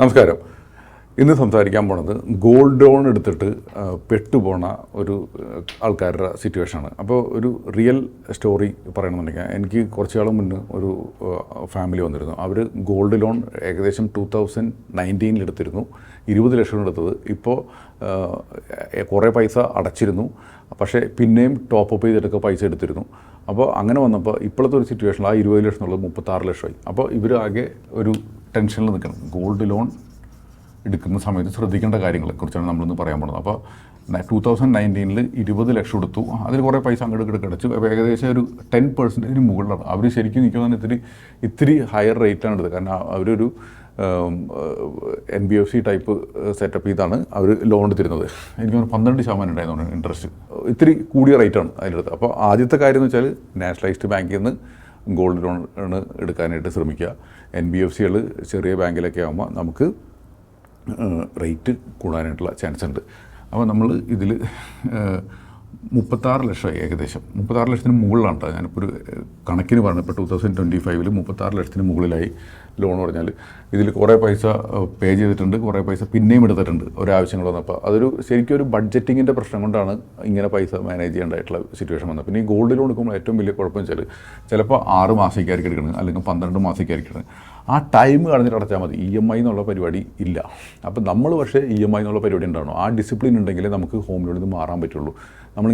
നമസ്കാരം. ഇന്ന് സംസാരിക്കാൻ പോണത് ഗോൾഡ് ലോൺ എടുത്തിട്ട് പെട്ടുപോണ ഒരു ആൾക്കാരുടെ സിറ്റുവേഷനാണ് അപ്പോൾ ഒരു റിയൽ സ്റ്റോറി പറയണമെന്നുണ്ടെങ്കിൽ എനിക്ക് കുറച്ച് കാലം മുന്നേ ഒരു ഫാമിലി വന്നിരുന്നു. അവർ ഗോൾഡ് ലോൺ ഏകദേശം ടൂ തൗസൻഡ് നയന്റീനിൽ എടുത്തിരുന്നു. ഇരുപത് ലക്ഷം എടുത്തത്. ഇപ്പോൾ കുറേ പൈസ അടച്ചിരുന്നു. പക്ഷേ പിന്നെയും ടോപ്പ് അപ്പ് ചെയ്തിട്ടൊക്കെ പൈസ എടുത്തിരുന്നു. അപ്പോൾ അങ്ങനെ വന്നപ്പോൾ ഇപ്പോഴത്തെ ഒരു സിറ്റുവേഷനിൽ ആ ഇരുപത് ലക്ഷം എന്നുള്ളത് മുപ്പത്താറ് ലക്ഷമായി. അപ്പോൾ ഇവർ ആകെ ഒരു ടെൻഷനിൽ നിൽക്കണം ഗോൾഡ് ലോൺ എടുക്കുന്ന സമയത്ത് ശ്രദ്ധിക്കേണ്ട കാര്യങ്ങളെക്കുറിച്ചാണ് നമ്മളിന്ന് പറയാൻ പോകുന്നത്. അപ്പോൾ ടൂ തൗസൻഡ് നയന്റീനിൽ ഇരുപത് ലക്ഷം എടുത്തു. അതിൽ കുറേ പൈസ അങ്ങോട്ട് ഇങ്ങോട്ട് അപ്പോൾ ഏകദേശം ഒരു ടെൻ പെർസെന്റേജിന് മുകളിലാണ്. അവർ ശരിക്കും നിൽക്കുന്നത് ഇത്തിരി ഇത്തിരി ഹയർ റേറ്റാണ് എടുത്തത്. കാരണം അവരൊരു N B F C type setup ചെയ്താണ് അവർ ലോൺ എടുത്തിരുന്നത്. എനിക്ക് തോന്നുന്നു പന്ത്രണ്ട് ശതമാനം ഉണ്ടായിരുന്നു ഇൻട്രസ്റ്റ് ഇത്തിരി കൂടിയ റേറ്റാണ് അതിലെടുത്ത് അപ്പോൾ ആദ്യത്തെ കാര്യം എന്ന് വെച്ചാൽ നാഷണലൈസ്ഡ് ബാങ്കിൽ നിന്ന് ഗോൾഡ് ലോൺ എടുക്കാനായിട്ട് ശ്രമിക്കുക. എൻ ബി എഫ് സികൾ ചെറിയ ബാങ്കിലൊക്കെ ആകുമ്പോൾ നമുക്ക് റേറ്റ് കൂടാനായിട്ടുള്ള ചാൻസ് ഉണ്ട് അപ്പോൾ നമ്മൾ ഇതിൽ മുപ്പത്താറ് ലക്ഷം ഏകദേശം. മുപ്പത്താറ് ലക്ഷത്തിന് മുകളിലാണ് കേട്ടോ ഞാനിപ്പോൾ ഒരു കണക്കിന് പറഞ്ഞു ഇപ്പോൾ ടൂ തൗസൻഡ് ട്വന്റി ഫൈവിൽ മുപ്പത്താറ് ലക്ഷത്തിന് മുകളിലായി ലോൺ പറഞ്ഞാൽ ഇതിൽ കുറേ പൈസ പേ ചെയ്തിട്ടുണ്ട് കുറേ പൈസ പിന്നെയും എടുത്തിട്ടുണ്ട് ഒരാവശ്യങ്ങൾ വന്നപ്പോൾ അതൊരു ശരിക്കും ഒരു ബഡ്ജറ്റിങ്ങിന്റെ പ്രശ്നം കൊണ്ടാണ് ഇങ്ങനെ പൈസ മാനേജ് ചെയ്യേണ്ടതായിട്ടുള്ള സിറ്റുവേഷൻ വന്നത്. പിന്നെ ഈ ഗോൾഡ് ലോൺ എടുക്കുമ്പോൾ ഏറ്റവും വലിയ കുഴപ്പം വെച്ചാൽ ചിലപ്പോൾ ആറ് മാസത്തേക്കായിരിക്കും എടുക്കുന്നത് അല്ലെങ്കിൽ പന്ത്രണ്ട് മാസത്തേക്കായിരിക്കും എടുക്കുന്നത് ആ ടൈം കളഞ്ഞിട്ട് അടച്ചാൽ മതി. ഇ എം ഐ എന്നുള്ള പരിപാടി ഇല്ല. അപ്പോൾ നമ്മൾ പക്ഷേ ഇ എം ഐ എന്നുള്ള പരിപാടി ഉണ്ടാവണം. ആ ഡിസിപ്ലിൻ ഉണ്ടെങ്കിലേ നമുക്ക് ഹോം ലോണിൽ നിന്ന് മാറാൻ പറ്റുള്ളൂ.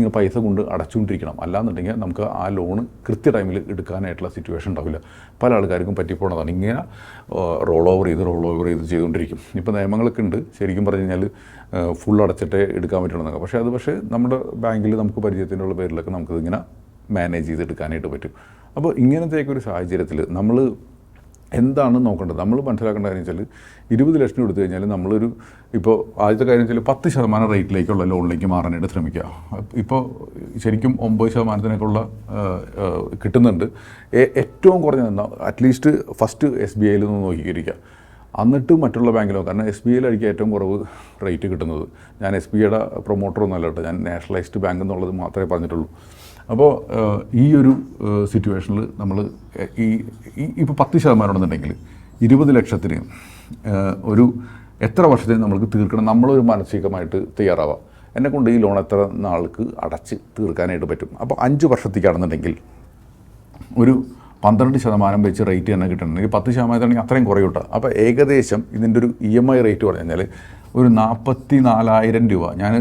നമ്മളിങ്ങനെ പൈസ കൊണ്ട് അടച്ചുകൊണ്ടിരിക്കണം. അല്ലാന്നുണ്ടെങ്കിൽ നമുക്ക് ആ ലോൺ കൃത്യ ടൈമിൽ എടുക്കാനായിട്ടുള്ള സിറ്റുവേഷൻ ഉണ്ടാവില്ല. പല ആൾക്കാർക്കും പറ്റിപ്പോണതാണ്. ഇങ്ങനെ റോൾ ഓവർ ചെയ്ത് റോൾ ഓവർ ചെയ്ത് ചെയ്തുകൊണ്ടിരിക്കും. ഇപ്പോൾ നിയമങ്ങളൊക്കെ ഉണ്ട്. ശരിക്കും പറഞ്ഞു കഴിഞ്ഞാൽ ഫുൾ അടച്ചിട്ടേ എടുക്കാൻ പറ്റുള്ളൂ. പക്ഷേ അത് പക്ഷേ നമ്മുടെ ബാങ്കിൽ നമുക്ക് പരിചയത്തിന്റെ ഉള്ള പേരിലൊക്കെ നമുക്കിതിങ്ങനെ മാനേജ് ചെയ്ത് എടുക്കാനായിട്ട് പറ്റും. അപ്പോൾ ഇങ്ങനത്തെയൊക്കെ ഒരു സാഹചര്യത്തിൽ നമ്മൾ എന്താണ് നോക്കേണ്ടത്. നമ്മൾ മനസ്സിലാക്കേണ്ട കാര്യം വെച്ചാൽ ഇരുപത് ലക്ഷം എടുത്തു കഴിഞ്ഞാൽ നമ്മളൊരു ഇപ്പോൾ ആദ്യത്തെ കാര്യം വെച്ചാൽ പത്ത് ശതമാനം റേറ്റിലേക്കുള്ള ലോണിലേക്ക് മാറാനായിട്ട് ശ്രമിക്കുക. ഇപ്പോൾ ശരിക്കും ഒമ്പത് ശതമാനത്തിനൊക്കെയുള്ള കിട്ടുന്നുണ്ട്. ഏറ്റവും കുറഞ്ഞ അറ്റ്ലീസ്റ്റ് ഫസ്റ്റ് എസ് ബി ഐയിൽ നിന്ന് നോക്കിയിരിക്കുക. എന്നിട്ട് മറ്റുള്ള ബാങ്കിലോ കാരണം എസ് ബി ഐയിലായിരിക്കും ഏറ്റവും കുറവ് റേറ്റ് കിട്ടുന്നത്. ഞാൻ എസ് ബി ഐയുടെ പ്രൊമോട്ടറൊന്നും അല്ല കേട്ടോ. ഞാൻ നാഷണലൈസ്ഡ് ബാങ്ക് എന്നുള്ളത് മാത്രമേ പറഞ്ഞിട്ടുള്ളൂ. അപ്പോൾ ഈ ഒരു സിറ്റുവേഷനിൽ നമ്മൾ ഈ ഇപ്പോൾ പത്ത് ശതമാനം ഉണ്ടെന്നുണ്ടെങ്കിൽ ഇരുപത് ലക്ഷത്തിന് ഒരു എത്ര വർഷത്തിന് നമ്മൾക്ക് തീർക്കണം? നമ്മളൊരു മാനസികമായിട്ട് തയ്യാറാവാം. എന്നെ കൊണ്ട് ഈ ലോൺ എത്ര നാൾക്ക് അടച്ച് തീർക്കാനായിട്ട് പറ്റും? അപ്പോൾ അഞ്ച് വർഷത്തേക്കാണെന്നുണ്ടെങ്കിൽ ഒരു പന്ത്രണ്ട് ശതമാനം വെച്ച് റേറ്റ് തന്നെ കിട്ടണമെങ്കിൽ പത്ത് ശതമാനത്താണെങ്കിൽ അത്രയും കുറയും കേട്ടോ അപ്പോൾ ഏകദേശം ഇതിന്റെ ഒരു ഇ എം ഐ റേറ്റ് പറഞ്ഞു കഴിഞ്ഞാൽ ഒരു നാൽപ്പത്തി നാലായിരം രൂപ. ഞാൻ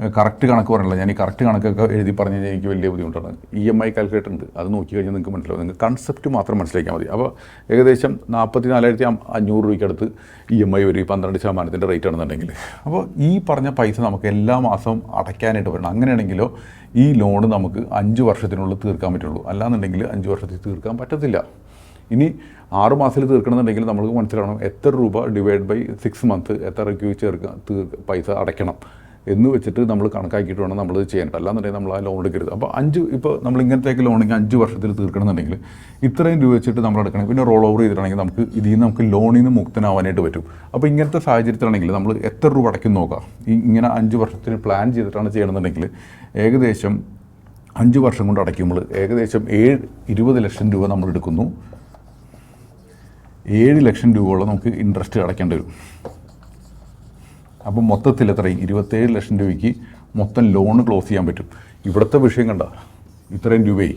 കറക്റ്റ് കണക്ക് പറഞ്ഞില്ല. ഞാൻ ഈ കറക്റ്റ് കണക്കൊക്കെ എഴുതി പറഞ്ഞു കഴിഞ്ഞാൽ എനിക്ക് വലിയ ബുദ്ധിമുട്ടാണ്. ഇ എം ഐ കാൽക്കുലേറ്റർ ഉണ്ട്. അത് നോക്കി കഴിഞ്ഞാൽ നിങ്ങൾക്ക് മനസ്സിലാവും. നിങ്ങൾക്ക് കൺസെപ്റ്റ് മാത്രം മനസ്സിലാക്കിയാൽ മതി. അപ്പോൾ ഏകദേശം നാൽപ്പത്തി നാലായിരത്തി അഞ്ഞൂറ് രൂപയ്ക്കടുത്ത് ഇ എം ഐ ഒരു പന്ത്രണ്ട് ശതമാനത്തിന്റെ റേറ്റ് ആണെന്നുണ്ടെങ്കിൽ. അപ്പോൾ ഈ പറഞ്ഞ പൈസ നമുക്ക് എല്ലാ മാസവും അടയ്ക്കാനായിട്ട് വരണം. അങ്ങനെയാണെങ്കിലോ ഈ ലോൺ നമുക്ക് അഞ്ച് വർഷത്തിനുള്ളിൽ തീർക്കാൻ പറ്റുള്ളൂ. അല്ലാന്നുണ്ടെങ്കിൽ അഞ്ച് വർഷത്തിൽ തീർക്കാൻ പറ്റത്തില്ല. ഇനി ആറ് മാസത്തിൽ തീർക്കണമെന്നുണ്ടെങ്കിൽ നമുക്ക് മനസ്സിലാവണം എത്ര രൂപ ഡിവൈഡ് ബൈ സിക്സ് മന്ത് എത്ര രൂപ ചേർക്കാൻ തീർ പൈസ അടയ്ക്കണം. എന്ന് വെച്ചിട്ട് നമ്മൾ കണക്കാക്കിയിട്ട് വേണം നമ്മൾ ചെയ്യാൻ അല്ലാന്നുണ്ടെങ്കിൽ നമ്മൾ ആ ലോൺ എടുക്കരുത്. അപ്പോൾ അഞ്ച് ഇപ്പോൾ നമ്മൾ ഇങ്ങനത്തേക്ക് ലോണെങ്കിൽ അഞ്ച് വർഷത്തിൽ തീർക്കണമെന്നുണ്ടെങ്കിൽ ഇത്രയും രൂപ വെച്ചിട്ട് നമ്മൾ എടുക്കണം. പിന്നെ റോൾ ഓവർ ചെയ്തിട്ടാണെങ്കിൽ നമുക്ക് ഇതിൽ നിന്ന് നമുക്ക് ലോണിൽ നിന്ന് മുക്തനാവാനായിട്ട് പറ്റും. അപ്പോൾ ഇങ്ങനത്തെ സാഹചര്യത്തിലാണെങ്കിൽ നമ്മൾ എത്ര രൂപ അടയ്ക്കും നോക്കാം. ഇങ്ങനെ അഞ്ച് വർഷത്തിന് പ്ലാൻ ചെയ്തിട്ടാണ് ചെയ്യണമെന്നുണ്ടെങ്കിൽ ഏകദേശം അഞ്ച് വർഷം കൊണ്ട് അടയ്ക്കുമ്പോൾ ഏകദേശം ഏഴ് ഇരുപത് ലക്ഷം രൂപ നമ്മൾ എടുക്കുന്നു. ഏഴ് ലക്ഷം രൂപയോളം നമുക്ക് ഇൻട്രസ്റ്റ് അടയ്ക്കേണ്ടി വരും. അപ്പം മൊത്തത്തിൽ എത്രയും ഇരുപത്തേഴ് ലക്ഷം രൂപയ്ക്ക് മൊത്തം ലോൺ ക്ലോസ് ചെയ്യാൻ പറ്റും. ഇവിടുത്തെ വിഷയം കണ്ട? ഇത്രയും രൂപയായി.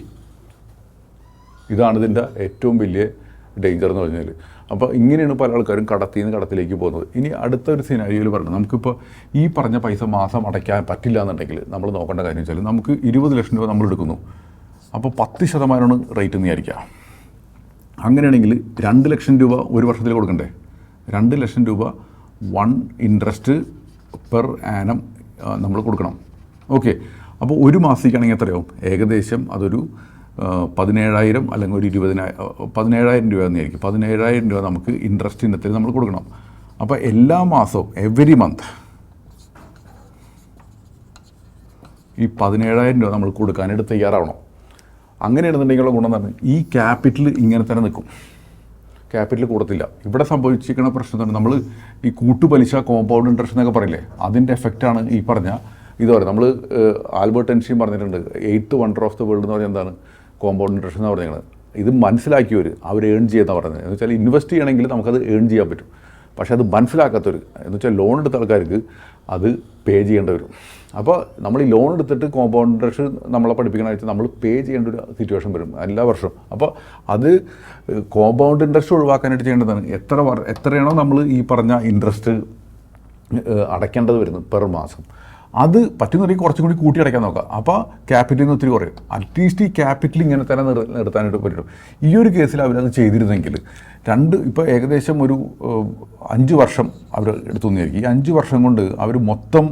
ഇതാണ് ഇതിന്റെ ഏറ്റവും വലിയ ഡേഞ്ചർ എന്ന് പറഞ്ഞാൽ അപ്പോൾ ഇങ്ങനെയാണ് പല ആൾക്കാരും കടത്തിൽ നിന്ന് കടത്തിലേക്ക് പോകുന്നത്. ഇനി അടുത്ത ഒരു സിനാരിയോയിൽ പറഞ്ഞു നമുക്കിപ്പോൾ ഈ പറഞ്ഞ പൈസ മാസം അടയ്ക്കാൻ പറ്റില്ല എന്നുണ്ടെങ്കിൽ നമ്മൾ നോക്കേണ്ട കാര്യം വെച്ചാൽ നമുക്ക് ഇരുപത് ലക്ഷം രൂപ നമ്മൾ എടുക്കുന്നു. അപ്പോൾ പത്ത് ശതമാനമാണ് റേറ്റ് എന്ന് വിചാരിക്കുക അങ്ങനെയാണെങ്കിൽ രണ്ട് ലക്ഷം രൂപ ഒരു വർഷത്തിൽ കൊടുക്കണ്ടേ? രണ്ട് ലക്ഷം രൂപ വൺ ഇൻട്രസ്റ്റ് പെർ ആനം നമ്മൾ കൊടുക്കണം. ഓക്കെ. അപ്പോൾ ഒരു മാസത്തേക്കാണെങ്കിൽ എത്രയാവും? ഏകദേശം അതൊരു പതിനേഴായിരം അല്ലെങ്കിൽ ഒരു ഇരുപതിനായിരം പതിനേഴായിരം രൂപ എന്നായിരിക്കും പതിനേഴായിരം രൂപ നമുക്ക് ഇൻട്രസ്റ്റ് ഇനത്തിൽ നമ്മൾ കൊടുക്കണം. അപ്പോൾ എല്ലാ മാസവും എവരി മന്ത് ഈ പതിനേഴായിരം രൂപ നമ്മൾ കൊടുക്കാനായിട്ട് തയ്യാറാവണം. അങ്ങനെയാണെന്നുണ്ടെങ്കിലുള്ള ഗുണം പറഞ്ഞാൽ ഈ ക്യാപിറ്റൽ ഇങ്ങനെ തന്നെ നിൽക്കും. ക്യാപിറ്റൽ കൂടത്തില്ല. ഇവിടെ സംഭവിച്ചിരിക്കുന്ന പ്രശ്നം തന്നെ നമ്മൾ ഈ കൂട്ടുപലിശ കോമ്പൗണ്ട് ഇൻട്രസ്റ്റ് എന്നൊക്കെ പറയില്ലേ അതിന്റെ എഫക്റ്റാണ് ഈ പറഞ്ഞ ഇത് പറയുന്നത്. നമ്മൾ ആൽബർട്ട് എൻഷിയും പറഞ്ഞിട്ടുണ്ട് eighth wonder of the world എന്ന് പറഞ്ഞാൽ എന്താണ്? കോമ്പൗണ്ട് ഇൻട്രസ്റ്റ് എന്ന് പറഞ്ഞത് ഇത് മനസ്സിലാക്കിയവർ അവർ ഏൺ ചെയ്യുന്ന പറയുന്നത് എന്ന് വെച്ചാൽ ഇൻവെസ്റ്റ് ചെയ്യണമെങ്കിൽ നമുക്കത് ഏൺ ചെയ്യാൻ പറ്റും. പക്ഷേ അത് മനസ്സിലാക്കാത്തവർ എന്ന് വെച്ചാൽ ലോൺ എടുത്ത ആൾക്കാർക്ക് അത് പേ ചെയ്യേണ്ടി വരും അപ്പോൾ നമ്മൾ ഈ ലോൺ എടുത്തിട്ട് കോമ്പൗണ്ട് ഇൻട്രസ്റ്റ് നമ്മളെ പഠിപ്പിക്കണ വെച്ചാൽ നമ്മൾ പേ ചെയ്യേണ്ട ഒരു സിറ്റുവേഷൻ വരും എല്ലാ വർഷവും. അപ്പോൾ അത് കോമ്പൗണ്ട് ഇൻട്രസ്റ്റ് ഒഴിവാക്കാനായിട്ട് ചെയ്യേണ്ടതാണ്. എത്ര എത്രയാണോ നമ്മൾ ഈ പറഞ്ഞ ഇൻട്രസ്റ്റ് അടയ്ക്കേണ്ടത് വരുന്നത് പെർ മാസം. അത് പറ്റുന്നുണ്ടെങ്കിൽ കുറച്ചും കൂടി കൂട്ടി അടയ്ക്കാൻ നോക്കാം. അപ്പോൾ ക്യാപിറ്റലിൽ നിന്ന് ഒത്തിരി കുറയും. അറ്റ്ലീസ്റ്റ് ഈ ക്യാപിറ്റൽ ഇങ്ങനെ തന്നെ നിർ നിർത്താനായിട്ട് പറ്റും. ഈ ഒരു കേസിൽ അവരത് ചെയ്തിരുന്നെങ്കിൽ രണ്ട് ഇപ്പോൾ ഏകദേശം ഒരു അഞ്ച് വർഷം അവർ എടുത്തു നിന്നിരിക്കും ഈ അഞ്ച് വർഷം കൊണ്ട് അവർ മൊത്തം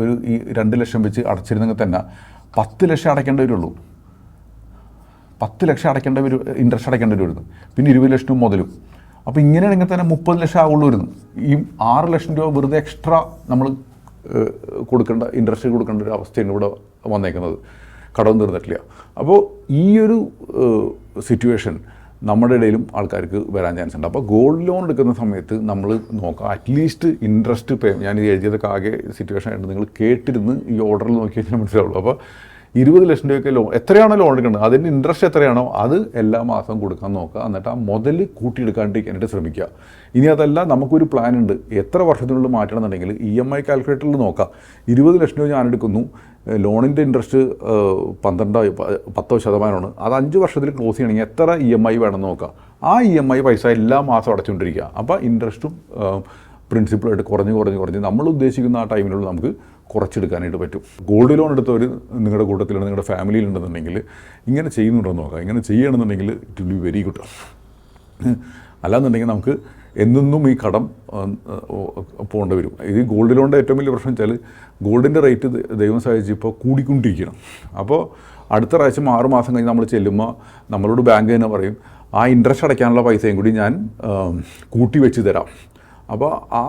ഒരു ഈ രണ്ട് ലക്ഷം വെച്ച് അടച്ചിരുന്നെങ്കിൽ തന്നെ പത്ത് ലക്ഷം അടയ്ക്കേണ്ടി വരുള്ളൂ. പത്ത് ലക്ഷം അടയ്ക്കേണ്ട ഒരു ഇൻട്രസ്റ്റ് അടയ്ക്കേണ്ടി വരുന്നു പിന്നെ ഇരുപത് ലക്ഷം മുതലും. അപ്പോൾ ഇങ്ങനെയാണെങ്കിൽ തന്നെ മുപ്പത് ലക്ഷം ആവുള്ളൂ വരുന്നു ഈ ആറ് ലക്ഷം രൂപ വെറുതെ എക്സ്ട്രാ നമ്മൾ കൊടുക്കേണ്ട ഇൻട്രസ്റ്റ് കൊടുക്കേണ്ട ഒരു അവസ്ഥയാണ് ഇവിടെ വന്നേക്കുന്നത്. കടം തീർന്നിട്ടില്ല. അപ്പോൾ ഈ ഒരു സിറ്റുവേഷൻ നമ്മുടെ ഇടയിലും ആൾക്കാർക്ക് വരാൻ ചാൻസ് ഉണ്ട്. അപ്പോൾ ഗോൾഡ് ലോൺ എടുക്കുന്ന സമയത്ത് നമ്മൾ നോക്കുക അറ്റ്ലീസ്റ്റ് ഇൻട്രസ്റ്റ് പേ ഞാൻ ഇത് എഴുതിയതൊക്കെ ആകെ സിറ്റുവേഷൻ ആയിട്ട് നിങ്ങൾ കേട്ടിരുന്ന് ഈ ഓർഡറിൽ നോക്കി കഴിഞ്ഞാൽ മനസ്സിലാവുള്ളൂ. അപ്പോൾ ഇരുപത് ലക്ഷം രൂപയ്ക്ക് ലോൺ എത്രയാണോ ലോൺ എടുക്കുന്നത് അതിന്റെ ഇൻട്രസ്റ്റ് എത്രയാണോ അത് എല്ലാ മാസവും കൊടുക്കാൻ നോക്കുക. എന്നിട്ട് ആ മുതൽ കൂട്ടിയെടുക്കാണ്ടിരിക്കാനായിട്ട് ശ്രമിക്കുക. ഇനി അതല്ല നമുക്കൊരു പ്ലാൻ ഉണ്ട്. എത്ര വർഷത്തിനുള്ളിൽ മാറ്റണമെന്നുണ്ടെങ്കിൽ ഇ എം ഐ കാൽക്കുലേറ്ററിൽ നോക്കാം. ഇരുപത് ലക്ഷം രൂപ ഞാൻ എടുക്കുന്നു. ലോണിന്റെ ഇൻട്രസ്റ്റ് പന്ത്രണ്ടോ പത്തോ ശതമാനമാണ്. അത് അഞ്ച് വർഷത്തിൽ ക്ലോസ് ചെയ്യണമെങ്കിൽ എത്ര ഇ എം ഐ വേണമെന്ന് നോക്കുക ആ ഇ എം ഐ പൈസ എല്ലാ മാസം അടച്ചുകൊണ്ടിരിക്കുക. അപ്പോൾ ഇൻട്രസ്റ്റും പ്രിൻസിപ്പളായിട്ട് കുറഞ്ഞ് കുറഞ്ഞ് കുറഞ്ഞ് നമ്മൾ ഉദ്ദേശിക്കുന്ന ആ ടൈമിലുള്ള നമുക്ക് കുറച്ചെടുക്കാനായിട്ട് പറ്റും. ഗോൾഡ് ലോൺ എടുത്തവർ നിങ്ങളുടെ കൂട്ടത്തിലാണ് നിങ്ങളുടെ ഫാമിലിയിലുണ്ടെന്നുണ്ടെങ്കിൽ ഇങ്ങനെ ചെയ്യുന്നുണ്ടോ നോക്കാം. ഇങ്ങനെ ചെയ്യണമെന്നുണ്ടെങ്കിൽ it will be very good അല്ലാന്നുണ്ടെങ്കിൽ നമുക്ക് എന്നും ഈ കടം പോകേണ്ടി വരും. ഇത് ഗോൾഡ് ലോണിന്റെ ഏറ്റവും വലിയ പ്രശ്നം വെച്ചാൽ ഗോൾഡിന്റെ റേറ്റ് ദൈവം സഹായിച്ച് ഇപ്പോൾ കൂടിക്കൊണ്ടിരിക്കണം അപ്പോൾ അടുത്ത പ്രാവശ്യം ആറ് മാസം കഴിഞ്ഞ് നമ്മൾ ചെല്ലുമ്പോൾ നമ്മളോട് ബാങ്ക് തന്നെ പറയും ആ ഇൻട്രസ്റ്റ് അടയ്ക്കാനുള്ള പൈസയും കൂടി ഞാൻ കൂട്ടി വെച്ച് തരാം. അപ്പോൾ ആ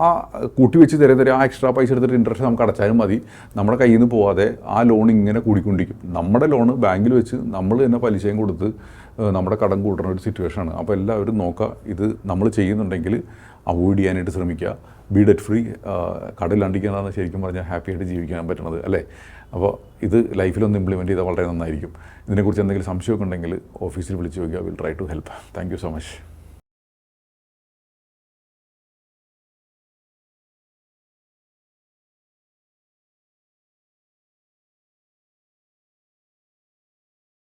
കൂട്ടി വെച്ച് തരും ആ എക്സ്ട്രാ പൈസ എടുത്തിട്ട് ഇൻട്രസ്റ്റ് നമുക്ക് അടച്ചാലും മതി. നമ്മുടെ കയ്യിൽ നിന്ന് പോവാതെ ആ ലോൺ ഇങ്ങനെ കൂടിക്കൊണ്ടിരിക്കും. നമ്മുടെ ലോൺ ബാങ്കിൽ വെച്ച് നമ്മൾ തന്നെ പലിശയും കൊടുത്ത് നമ്മുടെ കടം കൂട്ടുന്ന ഒരു സിറ്റുവേഷനാണ് അപ്പോൾ എല്ലാവരും നോക്കുക ഇത് നമ്മൾ ചെയ്യുന്നുണ്ടെങ്കിൽ അവോയ്ഡ് ചെയ്യാനായിട്ട് ശ്രമിക്കുക ബി ഡെറ്റ് ഫ്രീ കടയിലാണ്ടിരിക്കുന്നതാണ് ശരിക്കും പറഞ്ഞാൽ ഹാപ്പി ആയിട്ട് ജീവിക്കാൻ പറ്റണത് അല്ലേ? അപ്പോൾ ഇത് ലൈഫിലൊന്ന് ഇംപ്ലിമെന്റ് ചെയ്താൽ വളരെ നന്നായിരിക്കും. ഇതിനെക്കുറിച്ച് എന്തെങ്കിലും സംശയമൊക്കെ ഉണ്ടെങ്കിൽ ഓഫീസിൽ വിളിച്ച് ചോദിക്കുക. Will try to help thank you so much